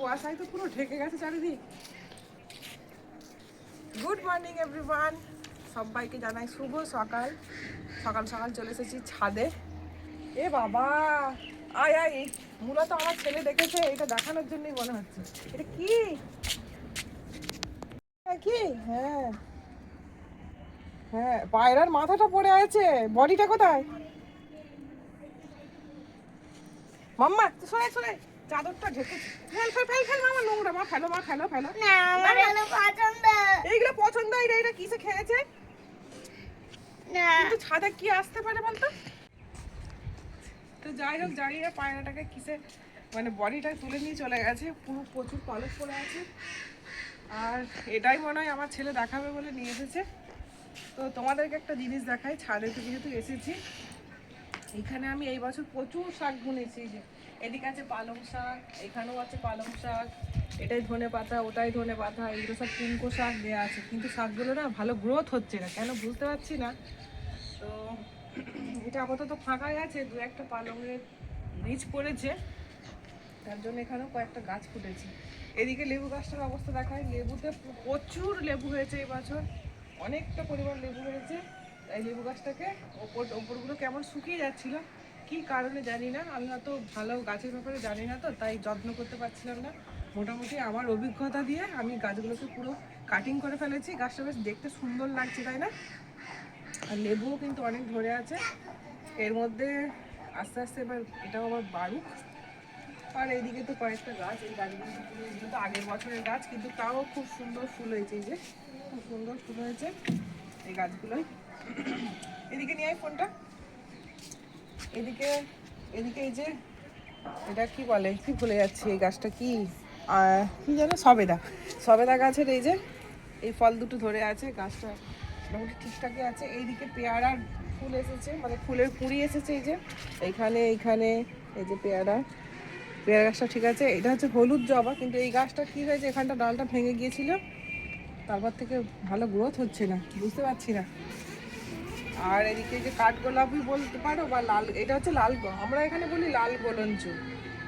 কুয়াশায় তো পুরো ঢেকে গেছে চারিদিক। গুড মর্নিং এভরিওয়ান সবাইকে জানাই শুভ সকাল। সকাল সকাল চলে এসেছি ছাদে। এ বাবা! আয় আয়। মূলত আমার ছেলে দেখেছে, এটা দেখানোর জন্যই মনে হচ্ছে। এটা কি? কি? হ্যাঁ। হ্যাঁ পায়রার মাথাটা পড়ে আছে। বডিটা কোথায়? মাম্মা, শোনে শোনে। চাদরটা ঢেকে ফেল ফেল ফেল ফেল মামা নোংরা মা ফেলো মা ফেলো ফেলো। না আমার এগুলো পছন্দ। এইগুলো পছন্দ এটা এটা কিসে খেয়েছে? না। কিন্তু ছাদে কি আসতে পারে বলতো? তো যাই হোক জানি না পায়রাটাকে কিসে মানে বডিটা তুলে নিয়ে চলে গেছে। পুরো প্রচুর পালক পড়ে আছে। আর এটাই মনে হয় আমার ছেলে দেখাবে বলে নিয়ে এসেছে। তো তোমাদেরকে একটা জিনিস দেখাই ছাদে তো যেহেতু এসেছি এখানে আমি এই বছর প্রচুর শাক বুনেছি যে এদিকে আছে পালং শাক, এখানেও আছে পালং শাক, এটাই ধনে পাতা, ওটাই ধনে পাতা, এগুলো সব কুমকো শাক দেওয়া আছে। কিন্তু শাকগুলো না ভালো গ্রোথ হচ্ছে না, কেন বুঝতে পারছি না। তো এটা আপাতত ফাঁকাই আছে, দু একটা পালংয়ের বীজ পড়েছে, তার জন্য এখানেও কয়েকটা গাছ ফুটেছে। এদিকে লেবু গাছটার অবস্থা দেখায়, লেবুতে প্রচুর লেবু হয়েছে এই বছর, অনেকটা পরিমাণ লেবু হয়েছে, তাই লেবু গাছটাকে ওপর, ওপরগুলো কেমন শুকিয়ে যাচ্ছিল কি কারণে জানি না। আমি হয়তো ভালো গাছের ব্যাপারে জানি না তো, তাই যত্ন করতে পারছিলাম না। মোটামুটি আমার অভিজ্ঞতা দিয়ে আমি গাছগুলোকে পুরো কাটিং করে ফেলেছি। গাছটা বেশ দেখতে সুন্দর লাগছে, তাই না? আর লেবুও কিন্তু অনেক ধরে আছে। এর মধ্যে আস্তে আস্তে এবার এটাও আবার বাড়ুক। আর এইদিকে তো কয়েকটা গাছ, এই গাছগুলো তো পুরো এগুলো তো আগের বছরের গাছ, কিন্তু তাও খুব সুন্দর ফুল হয়েছে এই যে। খুব সুন্দর ফুল হয়েছে এই গাছগুলোই। এদিকে নিয়ে আয় ফোনটা। এদিকে এদিকে এই যে, এটা কি বলে? কি ভুলে যাচ্ছি, এই গাছটা কি? কি জানো সবেদা। সবেদা গাছের এই যে, এই ফল দুটো ধরে আছে, গাছটা মোটামুটি ঠিকঠাকই আছে। এইদিকে পেয়ারার ফুল এসেছে মানে ফুলের কুড়ি এসেছে এই যে। এইখানে এইখানে, এই যে পেয়ারা। পেয়ারা গাছটা ঠিক আছে। এটা হচ্ছে হলুদ জবা, কিন্তু এই গাছটা কি হয়েছে, এখানটা ডালটা ভেঙে গিয়েছিল। তারপর থেকে ভালো গ্রোথ হচ্ছে না, বুঝতে পারছি না। আর এদিকে যে কাঠ কাঠগোলাপি বলতে পারো বা লাল, এটা হচ্ছে লাল আমরা এখানে বলি লাল গোলঞ্চ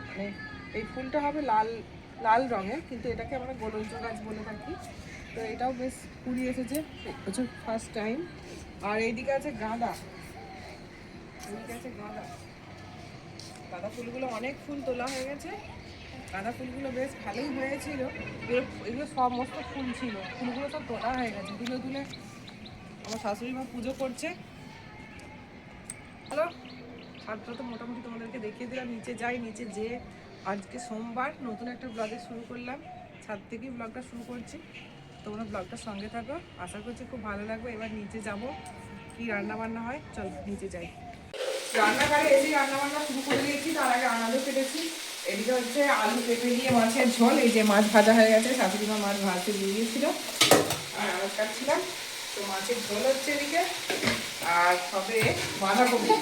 মানে এই ফুলটা হবে লাল লাল রঙের, কিন্তু এটাকে আমরা গোলঞ্চ গাছ বলে থাকি। তো এটাও বেশ কুড়ি এসেছে হচ্ছে ফার্স্ট টাইম আর এইদিকে আছে গাঁদা। এদিকে আছে গাঁদা। গাঁদা ফুলগুলো অনেক ফুল তোলা হয়ে গেছে। গাঁদা ফুলগুলো বেশ ভালোই হয়েছিল। এগুলো সমস্ত ফুল ছিল। ফুলগুলো সব তোলা হয়ে গেছে। তুলে তুলে আমার শাশুড়ি মা পুজো করছে। হ্যালো? ছাদটা তো মোটামুটি তোমাদেরকে দেখিয়ে দিলাম, নিচে যাই, নিচে যে। আজকে সোমবার, নতুন একটা ব্লগে শুরু করলাম। ছাদ থেকেই ব্লগটা শুরু করছি। তোমরা ব্লগটার সঙ্গে থাকো। আশা করছি খুব ভালো লাগবে। এবার নিচে যাব। কি রান্না বান্না হয়? চল, নিচে যাই। রান্নাঘরে এসে রান্না বান্না শুরু করে দিয়েছি, তার আগে আনালু কেটেছি। এদিকে হচ্ছে আলু পেঁপে দিয়ে মাছের ঝোল। এই যে মাছ ভাজা হয়ে গেছে, শাশুড়ি মা মাছ ভাজতে দিয়ে দিয়েছিল। আর আনাজ কাটছিলাম তো মাছের ঝোল হচ্ছে এদিকে। আর হবে বাঁধাকপি।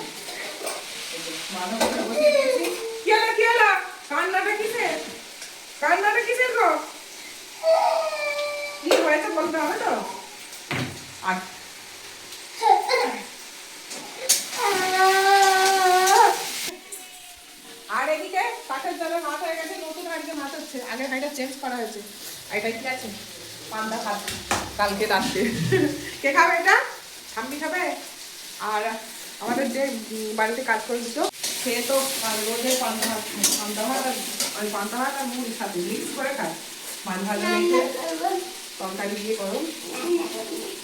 কান্নাটা কান্নাটা কি বলতে হবে তো? আর আর এদিকে কাঠের জলে মাছ হয়ে গেছে, নতুন হাঁড়িতে মাছ হচ্ছে। হাঁড়িটা চেঞ্জ করা হয়েছে। আর এটা কি আছে? পান্তা ভাত কালকে রাত্রে। কে খাবে এটা? ঠাম্মি খাবে? আর আমাদের যে বাড়িতে কাজ করে দিত, সে তো রোজে পান্তা ভাত পান্তা ভাত আর পান্তা ভাত আর মুড়ির সাথে মিক্স করে খায়। মাছ ভাজা মেখে তরকারি দিয়ে গরম।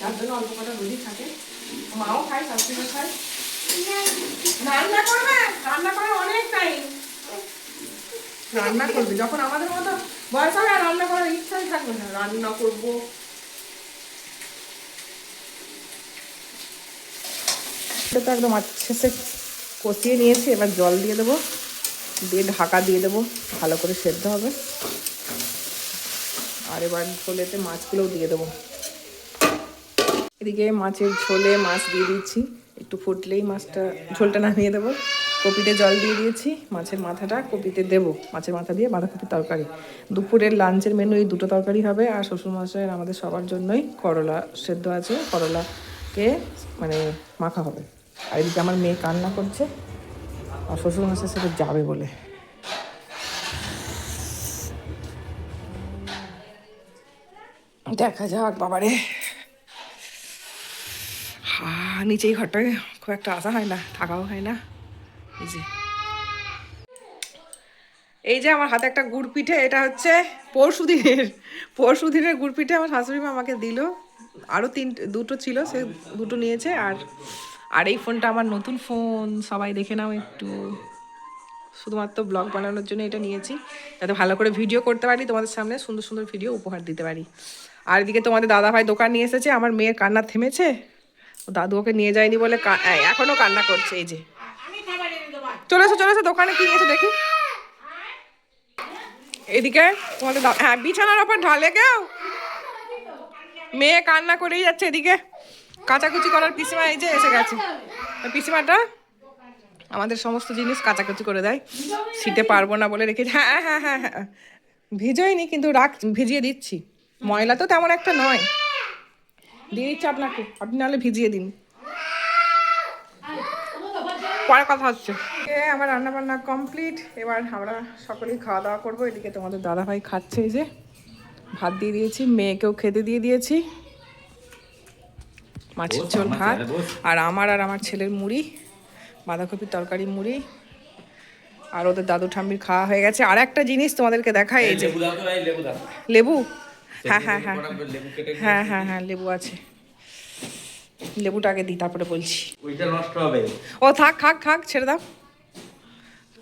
তার জন্য অল্প কটা রোজই থাকে। মাও খায়, শাশুড়িও খায়। রান্না করবে? রান্না করে অনেক টাইম রান্না করবে। যখন আমাদের মতো বয়স হবে আর রান্না করার ইচ্ছাই থাকবে না, রান্না করব। তো একদম শেষে কষিয়ে নিয়েছি, এবার জল দিয়ে দেবো, দিয়ে ঢাকা দিয়ে দেবো, ভালো করে সেদ্ধ হবে। আর এবার ঝোলেতে মাছগুলোও দিয়ে দেবো। এদিকে মাছের ঝোলে মাছ দিয়ে দিচ্ছি, একটু ফুটলেই মাছটা, ঝোলটা নামিয়ে দেবো। কপিতে জল দিয়ে দিয়েছি, মাছের মাথাটা কপিতে দেবো, মাছের মাথা দিয়ে বাঁধাকপির তরকারি। দুপুরের লাঞ্চের মেনু এই দুটো তরকারি হবে, আর শ্বশুরমশাইয়ের আমাদের সবার জন্যই করলা সেদ্ধ আছে, করলাকে মানে মাখা হবে। আর এদিকে আমার মেয়ে কান্না করছে, আর শ্বশুরমশাইয়ের সাথে যাবে বলে। দেখা যাক বাবারে। হা, নিচেই ঘরটায় খুব একটা আসা হয় না, থাকাও হয় না। এই যে। এই যে আমার হাতে একটা গুড় পিঠে এটা হচ্ছে পরশু দিনের পরশু দিনের গুড় পিঠে আমার শাশুড়ি মা আমাকে দিল। আরও তিন, দুটো ছিল, সে দুটো নিয়েছে, আর আর এই ফোনটা আমার নতুন ফোন, সবাই দেখে নাও একটু। শুধুমাত্র ব্লগ বানানোর জন্য এটা নিয়েছি, যাতে ভালো করে ভিডিও করতে পারি, তোমাদের সামনে সুন্দর সুন্দর ভিডিও উপহার দিতে পারি। আর এদিকে তোমাদের দাদাভাই দোকান নিয়ে এসেছে, আমার মেয়ের কান্না থেমেছে, দাদু ওকে নিয়ে যায়নি বলে কা- এ- এখনও কান্না করছে, এই যে। চলে এসো চলে এসো, দোকানে কি নিয়েছো দেখি। এদিকে তোমাদের হ্যাঁ বিছানার ওপর ঢালে কেউ? মেয়ে কান্না করেই যাচ্ছে এদিকে। কাচাকুচি করার পিসিমা এই যে এসে গেছে। পিসিমাটা আমাদের সমস্ত জিনিস কাচাকুচি করে দেয়। শীতে পারব না বলে রেখেছি। হ্যাঁ হ্যাঁ হ্যাঁ হ্যাঁ ভিজোয়নি কিন্তু রাখ, ভিজিয়ে দিচ্ছি। ময়লা তো তেমন একটা নয়। দিয়ে দিচ্ছি আপনাকে। আপনি নাহলে ভিজিয়ে দিন। পরে কথা হচ্ছে। আমার রান্না বান্না কমপ্লিট। এবার আমরা সকলেই খাওয়া দাওয়া করব। এদিকে তোমাদের দাদা ভাই খাচ্ছে এই যে। ভাত দিয়ে দিয়েছি মেয়েকেও খেতে দিয়ে দিয়েছি। মাছের ঝোল ভাত। আর আমার আর আমার ছেলের মুড়ি বাঁধাকপির তরকারি মুড়ি। আর ওদের দাদু ঠাম্মির খাওয়া হয়ে গেছে। আর একটা জিনিস তোমাদেরকে দেখায় এই যে লেবু হ্যাঁ হ্যাঁ হ্যাঁ। লেবু হ্যাঁ হ্যাঁ হ্যাঁ লেবু আছে। লেবুটা আগে দিই তারপরে বলছি। ওইটা নষ্ট হবে। ও থাক খাক খাক ছেড়ে দাও।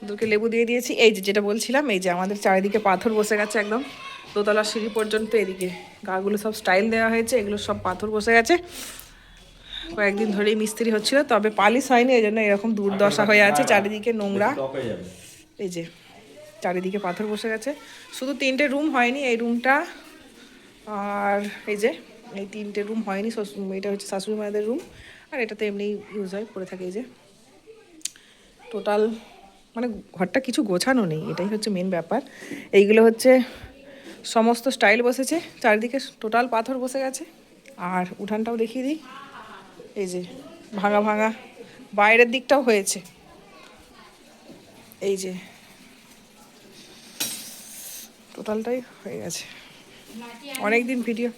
ওদেরকে লেবু দিয়ে দিয়েছি। এই যে যেটা বলছিলাম এই যে আমাদের চারিদিকে পাথর বসে গেছে একদম। দোতলা সিঁড়ি পর্যন্ত এদিকে। গাগুলো সব স্টাইল দেওয়া হয়েছে এগুলো সব পাথর বসে গেছে। কয়েকদিন ধরেই মিস্ত্রি হচ্ছিল তবে পালিশ হয়নি এই জন্য এরকম দুর্দশা হয়ে আছে চারিদিকে নোংরা। টক হয়ে যাবে। এই যে চারিদিকে পাথর বসে গেছে। শুধু তিনটে রুম হয়নি এই রুমটা আর এই যে এই তিনটে রুম হয়নি এটা হচ্ছে শাশুড়ি মায়েদের রুম আর এটাতে এমনি ইউজ হয় পড়ে থাকে এই যে। টোটাল মানে ঘরটা কিছু গোছানো নেই, এটাই হচ্ছে মেন ব্যাপার। এইগুলো হচ্ছে সমস্ত স্টাইল বসেছে, চারিদিকে টোটাল পাথর বসে গেছে। আর উঠানটাও দেখিয়ে দিই, এই যে ভাঙা ভাঙা, বাইরের দিকটাও হয়েছে। এই যে টোটালটাই হয়ে গেছে। অনেক দিন ভিডিও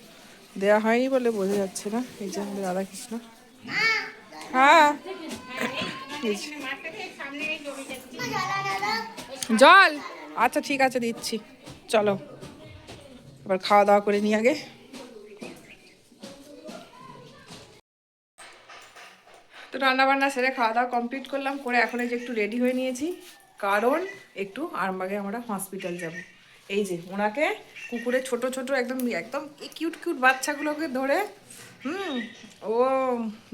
দেওয়া হয়নি বলে বোঝা যাচ্ছে না, এই যে আমাদের রাধাকৃষ্ণ হ্যাঁ। জল? আচ্ছা ঠিক আছে, দিচ্ছি। চলো, এবার খাওয়া দাওয়া করে নিই আগে। তো রান্না বান্না সেরে খাওয়া দাওয়া কমপ্লিট করলাম, করে এখন এই যে একটু রেডি হয়ে নিয়েছি। কারণ একটু আরামবাগে আমরা হসপিটাল যাব। এই যে, ওনাকে কুকুরের ছোট ছোট একদম একদম কিউট কিউট বাচ্চাগুলোকে ধরে হুম, ও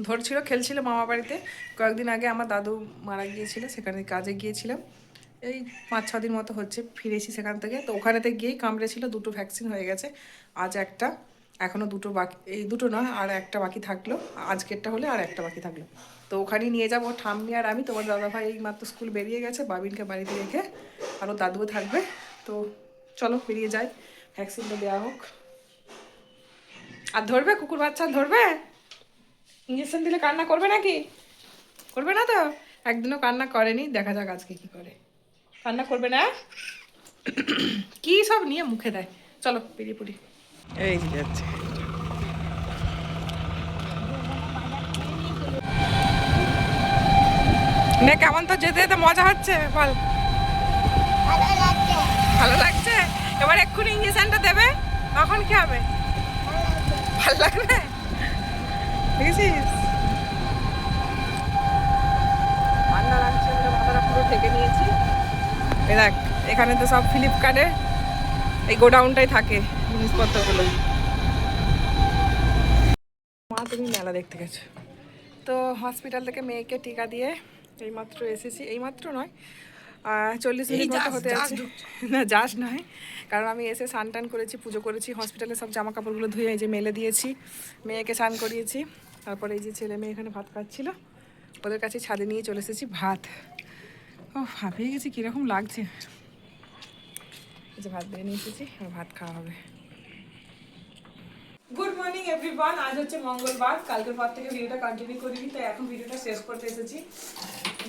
ধরছিল, খেলছিল মামা বাড়িতে। কয়েকদিন আগে আমার দাদু মারা গিয়েছিল, সেখানে কাজে গিয়েছিলাম। এই পাঁচ ছ দিন মতো হচ্ছে ফিরেছি সেখান থেকে। তো ওখানেতে গিয়েই কামড়েছিল, দুটো ভ্যাকসিন হয়ে গেছে, আজ একটা এখনও দুটো বাকি, এই দুটো নয়, আর একটা বাকি থাকল, আজকেরটা হলে আর একটা বাকি থাকল। তো ওখানেই নিয়ে যাব, ঠাম্মি আর আমি, তোমার দাদাভাই এই মাত্র স্কুল বেরিয়ে গেছে, বাবিনকে বাড়িতে রেখে আরও দাদুও থাকবে। তো চলো, বেরিয়ে যাই ভ্যাকসিনটা দেওয়া হোক। আর ধরবে? কুকুর বাচ্চা আর ধরবে? ইঞ্জেকশন দিলে কান্না করবে নাকি? করবে না তো? একদিনও কান্না করেনি দেখা যাক আজকে কি করে। কান্না করবে না? কি সব নিয়ে মুখে দেয়? চলো বেরিয়ে পড়ি। এই যাচ্ছে। নে কেমন তো যেতে যেতে মজা হচ্ছে বল। ভালো লাগছে। ভালো লাগছে? এবার এক্ষুনি ইঞ্জেকশনটা দেবে তখন কি হবে? ভালো লাগবে দেখেছিস ঠান্ডা লাগছে মাথাটা পুরো ঢেকে নিয়েছি দেখ এখানে তো সব ফ্লিপকার্টে এই গোডাউনটাই থাকে জিনিসপত্রগুলো মা তুমি মেলা দেখতে গেছো। তো হসপিটাল থেকে মেয়েকে টিকা দিয়ে এইমাত্র এসেছি। এইমাত্র নয় চল্লিশ মিনিট মতো হতে আছে। না যাস নয়। কারণ আমি এসে স্নান টান করেছি পুজো করেছি হসপিটালে সব জামা কাপড়গুলো ধুয়ে এই যে মেলে দিয়েছি। মেয়েকে স্নান করিয়েছি। তারপরে এই যে ছেলে মেয়ে এখানে ভাত খাচ্ছিল ওদের কাছে ছাদে নিয়ে চলে এসেছি ভাত। ও হাঁপিয়ে গেছি কীরকম লাগছে? এই যে ভাত বেড়ে নিয়ে এসেছি আর ভাত খাওয়া হবে। গুড মর্নিং এভরিওয়ান আজ হচ্ছে মঙ্গলবার। কালকের পর থেকে ভিডিওটা কন্টিনিউ করিনি তো এখন ভিডিওটা শেষ করতে এসেছি।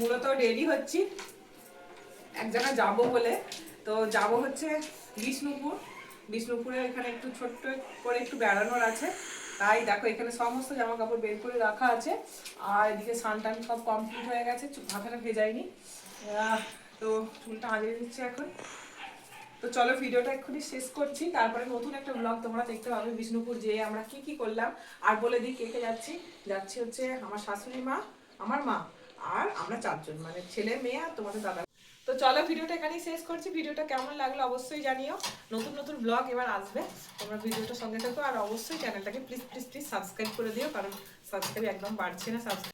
মূলত রেডি হচ্ছি। এক জায়গায় যাব বলে। তো যাব হচ্ছে বিষ্ণুপুর। বিষ্ণুপুরে এখানে একটু ছোট্ট করে একটু বেড়ানোর আছে। তাই দেখো এখানে সমস্ত জামা কাপড় বের করে রাখা আছে। আর এদিকে স্নান টান সব কমপ্লিট হয়ে গেছে। মাথাটা ভেজায়নি। তো চুলটা আঁচড়ে দিচ্ছে এখন। তো চলো ভিডিওটা এক্ষুনি শেষ করছি। তারপরে নতুন একটা ব্লগ তোমরা দেখতে পাবে বিষ্ণুপুর, যেয়ে আমরা কি কি করলাম। আর বলে দিই কে কে যাচ্ছি। যাচ্ছি হচ্ছে আমার শাশুড়ি মা, আমার মা, আর আমরা চারজন মানে ছেলে, মেয়ে আর তোমাদের দাদা। তো চলো ভিডিওটা এখানেই শেষ করছি। ভিডিওটা কেমন লাগল অবশ্যই জানিও। নতুন নতুন ব্লগ এবার আসবে। তোমরা ভিডিওটা সঙ্গে থাকো আর অবশ্যই চ্যানেলটাকে প্লিজ প্লিজ প্লিজ সাবস্ক্রাইব করে দিও, কারণ সাবস্ক্রাইব একদম বাড়ছে না সাবস্ক্রাইব